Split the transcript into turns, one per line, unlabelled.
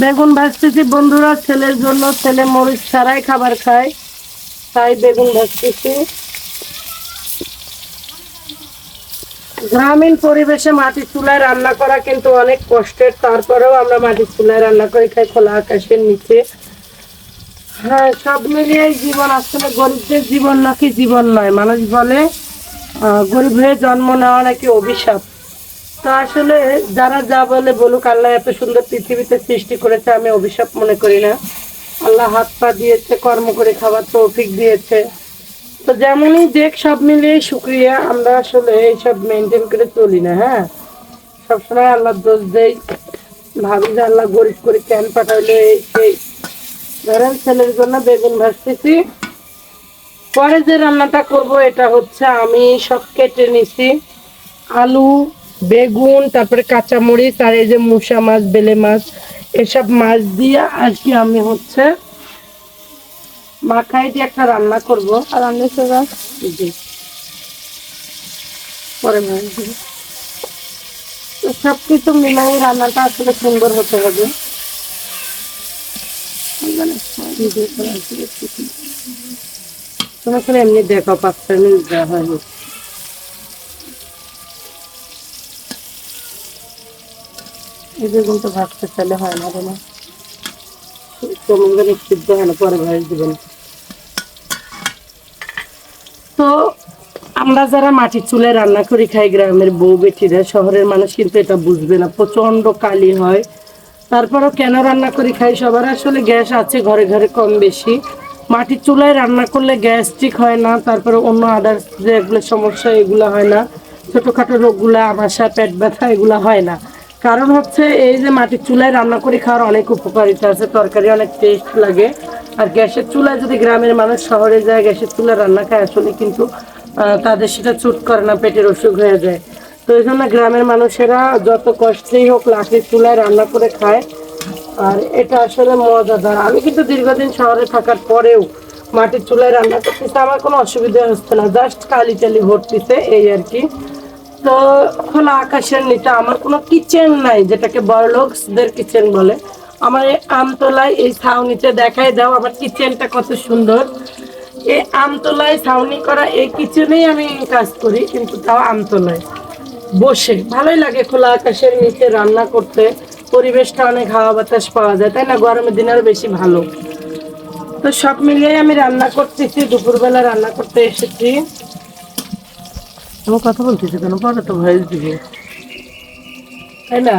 বেগুন ভাজতেছি বন্ধুরা, ছেলের জন্য। ছেলে মরিচ ছাড়াই খাবার খায়, তাই বেগুন ভাজতেছি। গ্রামীণ পরিবেশে মাটির চুলায় রান্না করা কিন্তু অনেক কষ্টের। তারপরেও আমরা মাটির চুলায় রান্না করে, খাই খোলা আকাশের নিচে। হ্যাঁ সব মিলিয়ে জীবন আসলে গরিবদের জীবন নাকি জীবন নয়, মানুষ বলে গরিব হয়ে জন্ম নেওয়া নাকি অভিশাপ? তো আসলে যারা যা বলে বলুক, আল্লাহ এত সুন্দর পৃথিবীতে সৃষ্টি করেছে, আমি অভিশাপ মনে করি না। আল্লাহ হাত পা দিয়েছে, কর্ম করে খাবার তৌফিক দিয়েছে। তো যেমনই দেখ, সব মিলিয়ে শুক্রিয়া। আমরা আসলে এইসব মেনটেন করে চলি না হ্যাঁ? সবসময় আল্লাহ দোষ দেই। ভাবি যে আল্লাহ গরিব করে ক্যান পাঠাইলো সেই ধরেন ছেলের জন্য বেগুন ভাজতেছি। পরে যে রান্নাটা করব, এটা হচ্ছে আমি সব কেটে নিছি। আলু, বেগুন, তারপরে কাঁচামরিচ, আর এই যে মুসা মাছ, বেলে মাছ, এসব মাছ দিয়ে আজকে আমি হচ্ছে মাখাই দিয়ে একটা রান্না করব।
আমি সেবা
জি পরে মাছ সব কিছু মিলাই রান্নাটা আসলে সুন্দর হতে হবে। তোমার এমনি দেখো, পাঁচটা দেওয়া হয়নি। তো চাইলে হয় না হয় না, পরে দিবেন তো আমরা যারা মাটির চুলায় রান্না করি খাই, গ্রামের বউ বেটিরা, শহরের মানুষ কিন্তু এটা বুঝবে না। প্রচণ্ড কালি হয়। তারপরও কেন রান্না করি খাই? সবার আসলে গ্যাস আছে, ঘরে ঘরে কম বেশি। মাটির চুলায় রান্না করলে গ্যাস গ্যাস্ট্রিক হয় না, তারপরে অন্য আদার্স যেগুলো সমস্যা, এগুলো হয় না। ছোটোখাটো রোগগুলো, আমাশা, পেট ব্যথা, এগুলো হয় না। কারণ হচ্ছে এই যে মাটির চুলায় রান্না করে খাওয়ার অনেক উপকারিতা আছে, তরকারি অনেক টেস্ট লাগে। আর গ্যাসের চুলায় যদি গ্রামের মানুষ শহরে যায়, গ্যাসের চুলায় রান্না খায়, আসলে কিন্তু তাদের সেটা চুট করে না, পেটের অসুখ হয়ে যায়। তো এই জন্য গ্রামের মানুষেরা যত কষ্টেই হোক লাঠির চুলায় রান্না করে খায়। আর এটা আসলে মজাদার। আমি কিন্তু দীর্ঘদিন শহরে থাকার পরেও মাটির চুলায় রান্না করতেছে, আমার কোনো অসুবিধা হচ্ছে না। জাস্ট কালি টালি ভরতিছে এই আর কি। তো খোলা আকাশের নিচে আমার কোনো কিচেন নাই, যেটাকে বড়লোকসদের কিচেন বলে। আমার এই আমতলায় এই ছাউনিতে দেখাই দাও, আমার কিচেনটা কত সুন্দর। এই আমতলায় ছাউনি করা এই কিচেনেই আমি কাজ করি, কিন্তু তাও আমতলায়। বসে ভালোই লাগে খোলা আকাশের নিচে রান্না করতে। পরিবেশটা অনেক হাওয়া বাতাস পাওয়া যায় তাই না? গরমের দিনে আরও বেশি ভালো। তো সব মিলিয়ে আমি রান্না করতেছি দুপুরবেলা রান্না করতে এসেছি। আমার কথা বলতেছি কেন? পরে তো ভয়েস দিবে। তাই না?